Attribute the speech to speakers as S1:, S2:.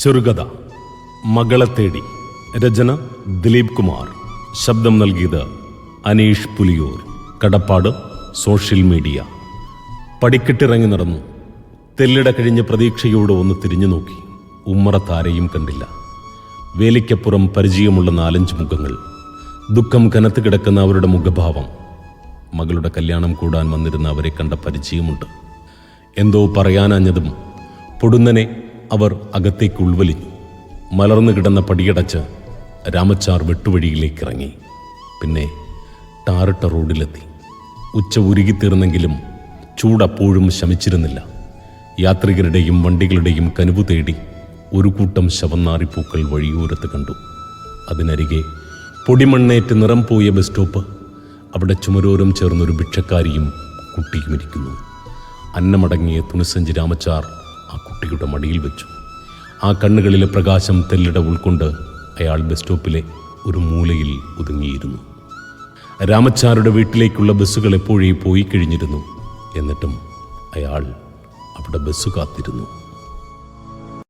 S1: ചെറുകഥ. മകളെ തേടി. രചന ദിലീപ് കുമാർ. ശബ്ദം നൽകിയത് അനീഷ് പുലിയൂർ. കടപ്പാട് സോഷ്യൽ മീഡിയ. പടിക്കെട്ടിറങ്ങി നടന്നു. തെല്ലിട കഴിഞ്ഞ പ്രതീക്ഷയോടെ ഒന്ന് തിരിഞ്ഞു നോക്കി. ഉമ്മറത്താരെയും കണ്ടില്ല. വേലിക്കപ്പുറം പരിചയമുള്ള നാലഞ്ച് മുഖങ്ങൾ. ദുഃഖം കനത്ത് കിടക്കുന്ന അവരുടെ മുഖഭാവം. മകളുടെ കല്യാണം കൂടാൻ വന്നിരുന്ന അവരെ കണ്ട പരിചയമുണ്ട്. എന്തോ പറയാനാഞ്ഞതും പൊടുന്നനെ അവർ അകത്തേക്ക് ഉൾവലിഞ്ഞു. മലർന്നു കിടന്ന പടിയടച്ച് രാമച്ചാർ വെട്ടുവഴിയിലേക്ക് ഇറങ്ങി പിന്നെ ടാറിട്ട റോഡിലെത്തി. ഉച്ച ഉരുകിത്തീർന്നെങ്കിലും ചൂടപ്പോഴും ശമിച്ചിരുന്നില്ല. യാത്രികരുടെയും വണ്ടികളുടെയും കനുവു തേടി ഒരു കൂട്ടം ശവന്നാറിപ്പൂക്കൾ വഴിയോരത്ത് കണ്ടു. അതിനരികെ പൊടിമണ്ണേറ്റ് നിറം പോയ ബസ് സ്റ്റോപ്പ്. അവിടെ ചുമരോരം ചേർന്നൊരു ഭിക്ഷക്കാരിയും കുട്ടിയും ഇരിക്കുന്നു. അന്നമടങ്ങിയ തുണിസഞ്ചി രാമച്ചാർ കുട്ടിയുടെ മടിയിൽ വെച്ചു. ആ കണ്ണുകളിലെ പ്രകാശം തെല്ലിട ഉൾക്കൊണ്ട് അയാൾ ബസ് സ്റ്റോപ്പിലെ ഒരു മൂലയിൽ ഒതുങ്ങിയിരുന്നു. രാമച്ചാരുടെ വീട്ടിലേക്കുള്ള ബസ്സുകൾ എപ്പോഴേ പോയി കഴിഞ്ഞിരുന്നു? എന്നിട്ടും അയാൾ അവിടെ ബസ് കാത്തിരുന്നു.